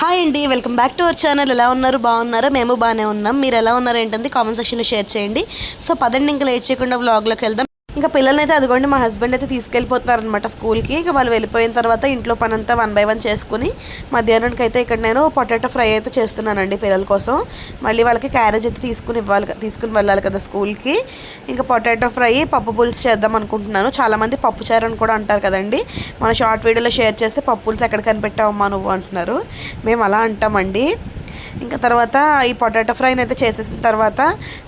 Hi అండి welcome back to our channel ఎలా ఉన్నారు? బాగున్నారా? మేము బాగానే ఉన్నాం. మీరు ఎలా ఉన్నారు ఏంటంటే కామెంట్ సెక్షన్లో షేర్ చేయండి. సో పదండి ఇంకా లేట్ చేయకుండా వ్లాగ్లోకి వెళ్దాం. ఇంకా పిల్లల్ని అయితే అదిగోండి మా హస్బెండ్ అయితే తీసుకెళ్ళిపోతున్నారు అనమాట స్కూల్కి. ఇంకా వాళ్ళు వెళ్ళిపోయిన తర్వాత ఇంట్లో పని అంతా వన్ బై వన్ చేసుకుని మధ్యాహ్నానికి అయితే ఇక్కడ నేను పొటాటో ఫ్రై అయితే చేస్తున్నానండి పిల్లల కోసం. మళ్ళీ వాళ్ళకి క్యారేజ్ అయితే తీసుకుని ఇవ్వాలి తీసుకుని వెళ్ళాలి కదా స్కూల్కి. ఇంకా పొటాటో ఫ్రై పప్పు పులుసు చేద్దాం అనుకుంటున్నాను. చాలామంది పప్పు చారు అని కూడా అంటారు కదండి. మన షార్ట్ వీడియోలో షేర్ చేస్తే పప్పు పులుసు ఎక్కడ కనిపెట్టావమ్మా నువ్వు అంటున్నారు. మేము అలా అంటామండి. ఇంకా తర్వాత ఈ పొటాటో ఫ్రైని అయితే చేసేసిన తర్వాత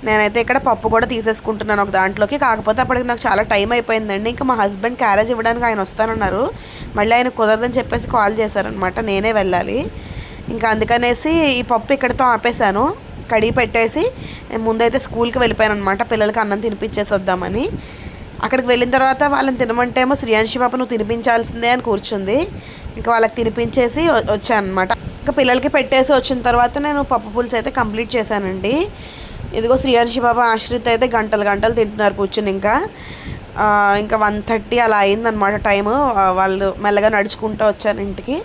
నేనైతే ఇక్కడ పప్పు కూడా తీసేసుకుంటున్నాను ఒక దాంట్లోకి. కాకపోతే అప్పటికి నాకు చాలా టైం అయిపోయిందండి. ఇంకా మా హస్బెండ్ క్యారేజ్ ఇవ్వడానికి ఆయన వస్తానన్నారు. మళ్ళీ ఆయన కుదరదని చెప్పేసి కాల్ చేశారనమాట నేనే వెళ్ళాలి. ఇంకా అందుకనేసి ఈ పప్పు ఇక్కడితో ఆపేశాను. కడిగి పెట్టేసి ముందైతే స్కూల్కి వెళ్ళిపోయాను అనమాట పిల్లలకి అన్నం తినిపించేసి వద్దామని అక్కడికి వెళ్ళిన తర్వాత వాళ్ళని తినమంటేమో శ్రీయాంశి పాప నువ్వు తినిపించాల్సిందే అని కూర్చుంది. ఇంకా వాళ్ళకి తినిపించేసి వచ్చాను అనమాట ఇంకా పిల్లలకి పెట్టేసి వచ్చిన తర్వాత నేను పప్పు పులుసు అయితే కంప్లీట్ చేశానండి. ఇదిగో శ్రీహర్షి బాబా ఆశ్రిత్ అయితే గంటలు గంటలు తింటున్నారు కూర్చుని ఇంకా. ఇంకా వన్ థర్టీ అలా అయిందనమాట టైము. వాళ్ళు మెల్లగా నడుచుకుంటూ వచ్చాను ఇంటికి.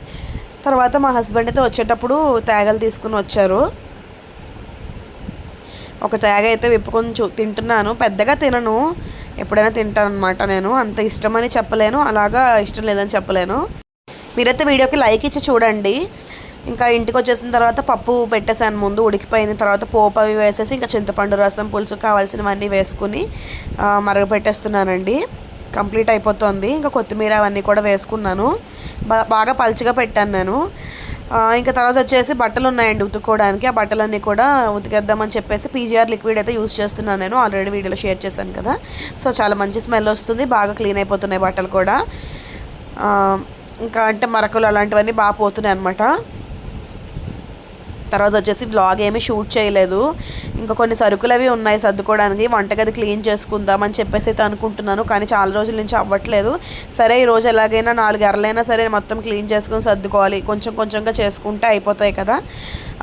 తర్వాత మా హస్బెండ్ అయితే వచ్చేటప్పుడు తేగలు తీసుకుని వచ్చారు. ఒక తేగ అయితే విప్పుకొని చూ తింటున్నాను. పెద్దగా తినను. ఎప్పుడైనా తింటాను అనమాట నేను. అంత ఇష్టమని చెప్పలేను. అలాగా ఇష్టం లేదని చెప్పలేను. మీరైతే వీడియోకి లైక్ ఇచ్చి చూడండి. ఇంకా ఇంటికి వచ్చేసిన తర్వాత పప్పు పెట్టేసాను ముందు ఉడికిపోయిన తర్వాత పోపు అవి వేసేసి ఇంకా చింతపండు రసం పులుసు కావాల్సినవన్నీ వేసుకుని మరగపెట్టేస్తున్నానండి. కంప్లీట్ అయిపోతుంది. ఇంకా కొత్తిమీర అవన్నీ కూడా వేసుకున్నాను. బాగా పలుచగా పెట్టాను నేను. ఇంకా తర్వాత వచ్చేసి బట్టలు ఉన్నాయండి ఉతుక్కోవడానికి. ఆ బట్టలన్నీ కూడా ఉతికేద్దామని చెప్పేసి పీజీఆర్ లిక్విడ్ అయితే యూస్ చేస్తున్నాను నేను. ఆల్రెడీ వీడియోలో షేర్ చేశాను కదా. సో చాలా మంచి స్మెల్ వస్తుంది. బాగా క్లీన్ అయిపోతున్నాయి బట్టలు కూడా. ఇంకా అంటే మరకలు అలాంటివన్నీ బాగా పోతున్నాయి అనమాట తర్వాత వచ్చేసి బ్లాగ్ ఏమీ షూట్ చేయలేదు. ఇంకా కొన్ని సరుకులు అవి ఉన్నాయి సర్దుకోవడానికి వంటగది క్లీన్ చేసుకుందామని చెప్పేసి అయితే అనుకుంటున్నాను కానీ చాలా రోజుల నుంచి అవ్వట్లేదు. సరే ఈ రోజు ఎలాగైనా నాలుగు అరలైనా సరే మొత్తం క్లీన్ చేసుకొని సర్దుకోవాలి. కొంచెం కొంచెంగా చేసుకుంటే అయిపోతాయి కదా.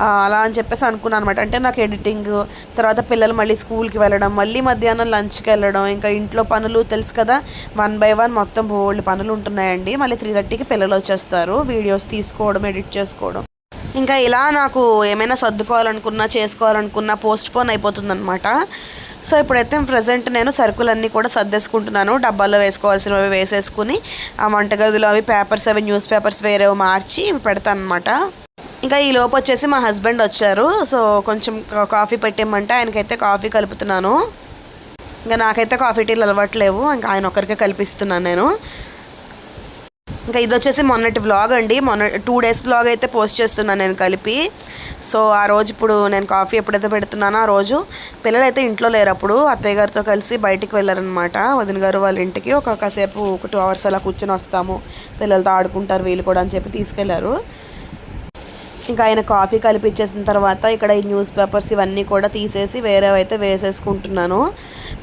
అలా అని చెప్పేసి అనుకున్నాను అనమాట అంటే నాకు ఎడిటింగ్ తర్వాత పిల్లలు మళ్ళీ స్కూల్కి వెళ్ళడం మళ్ళీ మధ్యాహ్నం లంచ్కి వెళ్ళడం ఇంకా ఇంట్లో పనులు తెలుసు కదా వన్ బై వన్ మొత్తం బోల్డ్ పనులు ఉంటున్నాయండి. మళ్ళీ త్రీ థర్టీకి పిల్లలు వచ్చేస్తారు వీడియోస్ తీసుకోవడం ఎడిట్ చేసుకోవడం. ఇంకా ఇలా నాకు ఏమైనా సర్దుకోవాలనుకున్నా చేసుకోవాలనుకున్నా పోస్ట్ పోన్ అయిపోతుందనమాట సో ఇప్పుడైతే ప్రజెంట్ నేను సరుకులన్నీ కూడా సర్దేసుకుంటున్నాను. డబ్బాల్లో వేసుకోవాల్సినవి వేసేసుకుని ఆ వంటగదిలో అవి పేపర్స్ అవి న్యూస్ పేపర్స్ వేరే మార్చి పెడతాను అనమాట ఇంకా ఈ లోపు వచ్చేసి మా హస్బెండ్ వచ్చారు. సో కొంచెం కాఫీ పెట్టేయమంటే ఆయనకైతే కాఫీ కలుపుతున్నాను. ఇంకా నాకైతే కాఫీ టీలు అలవాట్లేవు ఇంకా ఆయన ఒక్కరికే కల్పిస్తున్నాను నేను. ఇంకా ఇది వచ్చేసి మొన్నటి వ్లాగ్ అండి. మొన్న టూ డేస్ వ్లాగ్ అయితే పోస్ట్ చేస్తున్నాను నేను కలిపి. సో ఆ రోజు ఇప్పుడు నేను కాఫీ ఎప్పుడైతే పెడుతున్నానో ఆ రోజు పిల్లలు అయితే ఇంట్లో లేరు అప్పుడు. అత్తయ్య గారితో కలిసి బయటికి వెళ్ళారనమాట వదిన గారు వాళ్ళ ఇంటికి ఒక కాసేపు ఒక టూ అవర్స్ అలా కూర్చొని వస్తాము. పిల్లలతో ఆడుకుంటారు వీళ్ళు కూడా అని చెప్పి తీసుకెళ్ళారు. ఇంకా ఆయన కాఫీ కలిపిచ్చేసిన తర్వాత ఇక్కడ ఈ న్యూస్ పేపర్స్ ఇవన్నీ కూడా తీసేసి వేరేవైతే వేసేసుకుంటున్నాను.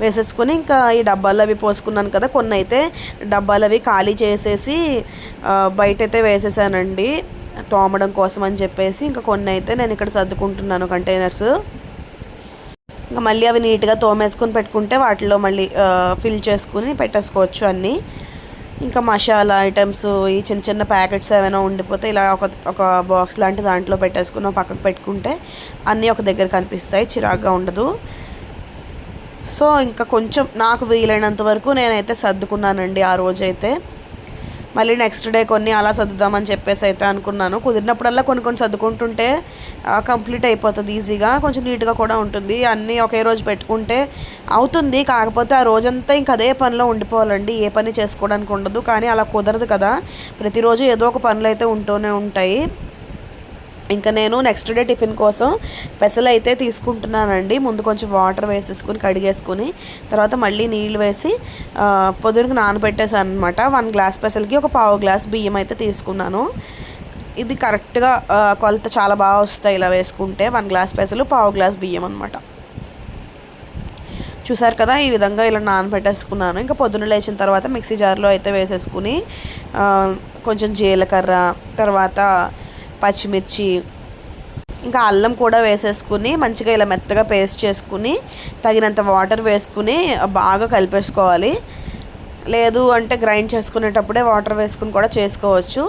వేసేసుకుని ఇంకా ఈ డబ్బాలు అవి పోసుకున్నాను కదా కొన్ని అయితే డబ్బాలు అవి ఖాళీ చేసేసి బయట అయితే వేసేసానండి. తోమడం కోసం అని చెప్పేసి ఇంకా కొన్ని అయితే నేను ఇక్కడ సర్దుకుంటున్నాను కంటైనర్స్. ఇంకా మళ్ళీ అవి నీట్గా తోమేసుకుని పెట్టుకుంటే వాటిలో మళ్ళీ ఫిల్ చేసుకుని పెట్టేసుకోవచ్చు అన్నీ. ఇంకా మసాలా ఐటమ్స్ ఈ చిన్న చిన్న ప్యాకెట్స్ ఏమైనా ఉండిపోతే ఇలా ఒక ఒక బాక్స్ లాంటి దాంట్లో పెట్టేసుకుని పక్కకు పెట్టుకుంటే అన్నీ ఒక దగ్గర కనిపిస్తాయి చిరాగ్గా ఉండదు. సో ఇంకా కొంచెం నాకు వీలైనంత వరకు నేనైతే సర్దుకున్నానండి ఆ రోజైతే. మళ్ళీ నెక్స్ట్ డే కొన్ని అలా సర్దుదామని చెప్పేసి అయితే అనుకున్నాను. కుదిరినప్పుడల్లా కొన్ని కొన్ని సర్దుకుంటుంటే కంప్లీట్ అయిపోతుంది ఈజీగా కొంచెం నీట్గా కూడా ఉంటుంది. అన్నీ ఒకే రోజు పెట్టుకుంటే అవుతుంది. కాకపోతే ఆ రోజంతా ఇంక అదే పనిలో ఉండిపోవాలండి. ఏ పని చేసుకోవడానికి ఉండదు. కానీ అలా కుదరదు కదా. ప్రతిరోజు ఏదో ఒక పనులు అయితే ఉంటూనే ఉంటాయి. ఇంకా నేను నెక్స్ట్ డే టిఫిన్ కోసం పెసలు అయితే తీసుకుంటున్నానండి. ముందు కొంచెం వాటర్ వేసేసుకుని కడిగేసుకుని తర్వాత మళ్ళీ నీళ్ళు వేసి పొద్దునకు పొద్దునకి నానబెట్టేసాను అనమాట వన్ గ్లాస్ పెసలకి ఒక పావు గ్లాస్ బియ్యం అయితే తీసుకున్నాను. ఇది కరెక్ట్గా కొలత చాలా బాగా వస్తాయి ఇలా వేసుకుంటే. వన్ గ్లాస్ పెసలు పావు గ్లాస్ బియ్యం అనమాట చూసారు కదా ఈ విధంగా ఇలా నానబెట్టేసుకున్నాను. ఇంకా పొద్దున్న లేచిన తర్వాత మిక్సీ జార్లో అయితే వేసేసుకుని కొంచెం జీలకర్ర తర్వాత పచ్చిమిర్చి ఇంకా అల్లం కూడా వేసేసుకుని మంచిగా ఇలా మెత్తగా పేస్ట్ చేసుకుని తగినంత వాటర్ వేసుకుని బాగా కలిపేసుకోవాలి. లేదు అంటే గ్రైండ్ చేసుకునేటప్పుడే వాటర్ వేసుకుని కూడా చేసుకోవచ్చు.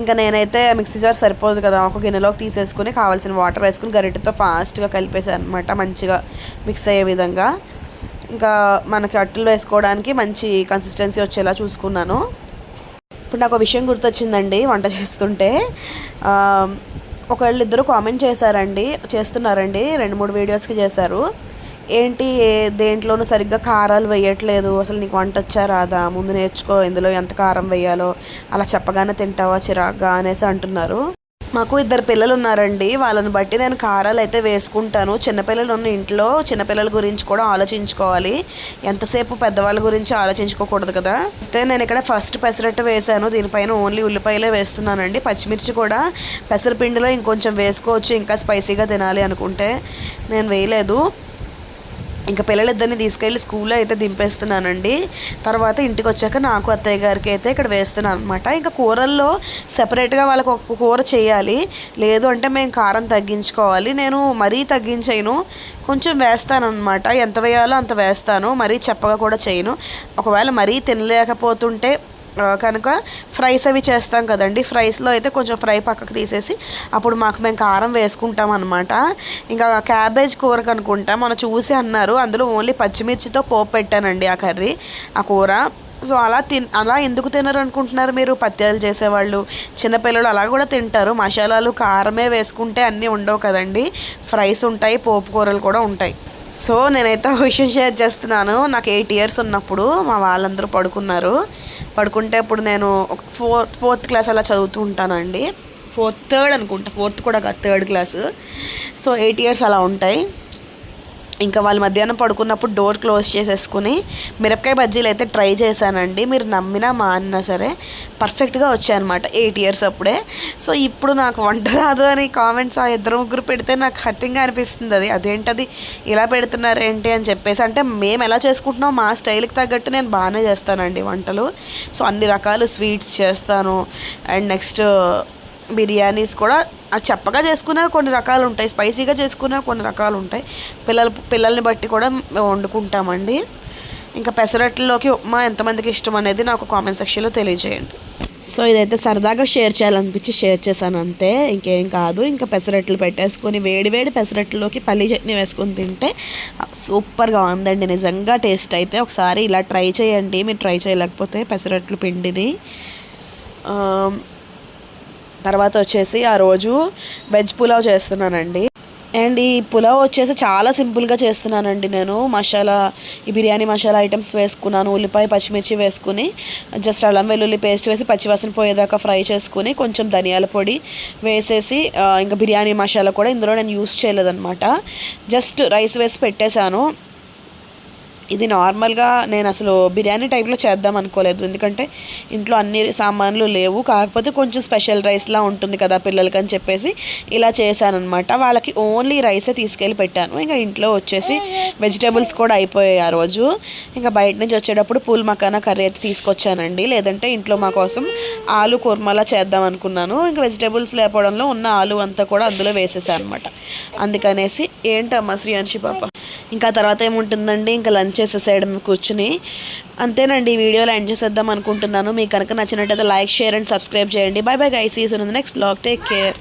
ఇంకా నేనైతే మిక్సీ జార్ సరిపోదు కదా ఒక గిన్నెలోకి తీసేసుకుని కావాల్సిన వాటర్ వేసుకుని గరిటెతో ఫాస్ట్గా కలిపేసాను అనమాట మంచిగా మిక్స్ అయ్యే విధంగా. ఇంకా మనకి అట్లు వేసుకోవడానికి మంచి కన్సిస్టెన్సీ వచ్చేలా చూసుకున్నాను. ఇప్పుడు నాకు ఒక విషయం గుర్తొచ్చిందండి వంట చేస్తుంటే. ఒకళ్ళు ఇద్దరు కామెంట్ చేశారండి చేస్తున్నారండి రెండు మూడు వీడియోస్కి చేశారు. ఏంటి దేంట్లోనూ సరిగ్గా కారాలు వేయట్లేదు అసలు నీకు వంట వచ్చా రాదా ముందు నేర్చుకో ఇందులో ఎంత కారం వేయాలో అలా చెప్పగానే తింటావా చిరాగ్గా అనేసి అంటున్నారు. మాకు ఇద్దరు పిల్లలు ఉన్నారండి వాళ్ళని బట్టి నేను కారాలు అయితే వేసుకుంటాను. చిన్నపిల్లలు ఉన్న ఇంట్లో చిన్నపిల్లల గురించి కూడా ఆలోచించుకోవాలి. ఎంతసేపు పెద్దవాళ్ళ గురించి ఆలోచించుకోకూడదు కదా. అయితే నేను ఇక్కడ ఫస్ట్ పెసరట్టు వేసాను దీనిపైన ఓన్లీ ఉల్లిపాయలే వేస్తున్నానండి. పచ్చిమిర్చి కూడా పెసరపిండిలో ఇంకొంచెం వేసుకోవచ్చు. ఇంకా స్పైసీగా తినాలి అనుకుంటే. నేను వేయలేదు. ఇంకా పిల్లలిద్దరిని తీసుకెళ్ళి స్కూల్లో అయితే దింపేస్తున్నానండి. తర్వాత ఇంటికి వచ్చాక నాకు అత్తయ్య గారికి అయితే ఇక్కడ వేస్తున్నాను అనమాట ఇంకా కూరల్లో సెపరేట్గా వాళ్ళకి ఒక కూర చేయాలి. లేదు అంటే మేము కారం తగ్గించుకోవాలి. నేను మరీ తగ్గించను కొంచెం వేస్తాను అనమాట ఎంత వేయాలో అంత వేస్తాను. మరీ చెప్పగా కూడా చేయను. ఒకవేళ మరీ తినలేకపోతుంటే కనుక ఫ్రైస్ అవి చేస్తాం కదండి. ఫ్రైస్లో అయితే కొంచెం ఫ్రై పక్కకు తీసేసి అప్పుడు మాకు మేము కారం వేసుకుంటాం అనమాట ఇంకా క్యాబేజ్ కూర కనుకుంటా మనం చూసి అన్నారు. అందులో ఓన్లీ పచ్చిమిర్చితో పోపు పెట్టానండి ఆ కర్రీ ఆ కూర. సో అలా తిన్ అలా ఎందుకు తినరు అనుకుంటున్నారు మీరు? పత్యాలు చేసేవాళ్ళు చిన్నపిల్లలు అలా కూడా తింటారు. మసాలాలు కారమే వేసుకుంటే అన్నీ ఉండవు కదండి. ఫ్రైస్ ఉంటాయి పోపు కూరలు కూడా ఉంటాయి. సో నేనైతే ఒక విషయం షేర్ చేస్తున్నాను. నాకు ఎయిట్ ఇయర్స్ ఉన్నప్పుడు మా వాళ్ళందరూ పడుకున్నారు. పడుకుంటే ఇప్పుడు నేను ఒక ఫోర్త్ ఫోర్త్ క్లాస్ అలా చదువుతూ ఉంటానండి. ఫోర్త్ థర్డ్ అనుకుంటా. ఫోర్త్ కూడా కాదు third class. So eight years అలా ఉంటాయి. ఇంకా వాళ్ళు మధ్యాహ్నం పడుకున్నప్పుడు డోర్ క్లోజ్ చేసేసుకుని మిరపకాయ బజ్జీలు అయితే ట్రై చేశానండి. మీరు నమ్మినా మా అన్నా సరే పర్ఫెక్ట్గా వచ్చాయన్నమాట ఎయిట్ ఇయర్స్ అప్పుడే. సో ఇప్పుడు నాకు వంట రాదు అని కామెంట్స్ ఆ ఇద్దరు ముగ్గురు పెడితే నాకు హట్టింగ్గా అనిపిస్తుంది. అది అదేంటది? ఇలా పెడుతున్నారు ఏంటి అని చెప్పేసి అంటే మేము ఎలా చేసుకుంటున్నాం మా స్టైల్కి తగ్గట్టు నేను బాగానే చేస్తానండి వంటలు. సో అన్ని రకాలు స్వీట్స్ చేస్తాను. అండ్ నెక్స్ట్ బిర్యానీస్ కూడా చప్పగా చెప్పగా చేసుకునే కొన్ని రకాలు ఉంటాయి స్పైసీగా చేసుకునే కొన్ని రకాలు ఉంటాయి పిల్లల పిల్లల్ని బట్టి కూడా వండుకుంటామండి. ఇంకా పెసరట్లలోకి ఉప్మా ఎంతమందికి ఇష్టం అనేది నాకు కామెంట్ సెక్షన్లో తెలియజేయండి. సో ఇదైతే సరదాగా షేర్ చేయాలనిపించి షేర్ చేశాను అంతే. ఇంకేం కాదు ఇంకా పెసరట్లు పెట్టేసుకొని వేడి వేడి పెసరట్లలోకి పల్లి చట్నీ వేసుకొని తింటే సూపర్గా ఉందండి. నిజంగా టేస్ట్ అయితే ఒకసారి ఇలా ట్రై చేయండి. మీరు ట్రై చేయలేకపోతే పెసరట్లు పిండిది. తర్వాత వచ్చేసి ఆ రోజు వెజ్ పులావ్ చేస్తున్నానండి. అండ్ ఈ పులావ్ వచ్చేసి చాలా సింపుల్గా చేస్తున్నానండి నేను. మసాలా ఈ బిర్యానీ మసాలా ఐటమ్స్ వేసుకున్నాను. ఉల్లిపాయ పచ్చిమిర్చి వేసుకుని జస్ట్ అల్లం వెల్లుల్లి పేస్ట్ వేసి పచ్చివాసన పోయేదాకా ఫ్రై చేసుకుని కొంచెం ధనియాల పొడి వేసేసి ఇంకా బిర్యానీ మసాలా కూడా ఇందులో నేను యూస్ చేయలేదన్నమాట. జస్ట్ రైస్ వేసి పెట్టేశాను. ఇది నార్మల్గా నేను అసలు బిర్యానీ టైప్లో చేద్దాం అనుకోలేదు. ఎందుకంటే ఇంట్లో అన్ని సామాన్లు లేవు. కాకపోతే కొంచెం స్పెషల్ రైస్లా ఉంటుంది కదా పిల్లలకి అని చెప్పేసి ఇలా చేశాను అనమాట వాళ్ళకి ఓన్లీ రైసే తీసుకెళ్ళి పెట్టాను. ఇంకా ఇంట్లో వచ్చేసి వెజిటేబుల్స్ కూడా అయిపోయాయి ఆ రోజు. ఇంకా బయట నుంచి వచ్చేటప్పుడు పూల్ మకానా కర్రీ అయితే తీసుకొచ్చానండి. లేదంటే ఇంట్లో మా కోసం ఆలు కుర్మలా చేద్దాం అనుకున్నాను. ఇంకా వెజిటేబుల్స్ లేకపోవడంలో ఉన్న ఆలు అంతా కూడా అందులో వేసేసాను అనమాట అందుకనేసి ఏంటమ్మా శ్రీయాంశి పాప? ఇంకా తర్వాత ఏముంటుందండి? ఇంకా లంచ్ చేసేసేయడం కూర్చుని అంతేనండి ఈ వీడియోలో ఎండ్ చేసేద్దాం అనుకుంటున్నాను. మీకు కనుక నచ్చినట్టయితే లైక్ షేర్ అండ్ సబ్స్క్రైబ్ చేయండి. బై బై గైసీస్ ఉంది నెక్స్ట్ బ్లాగ్. Take care.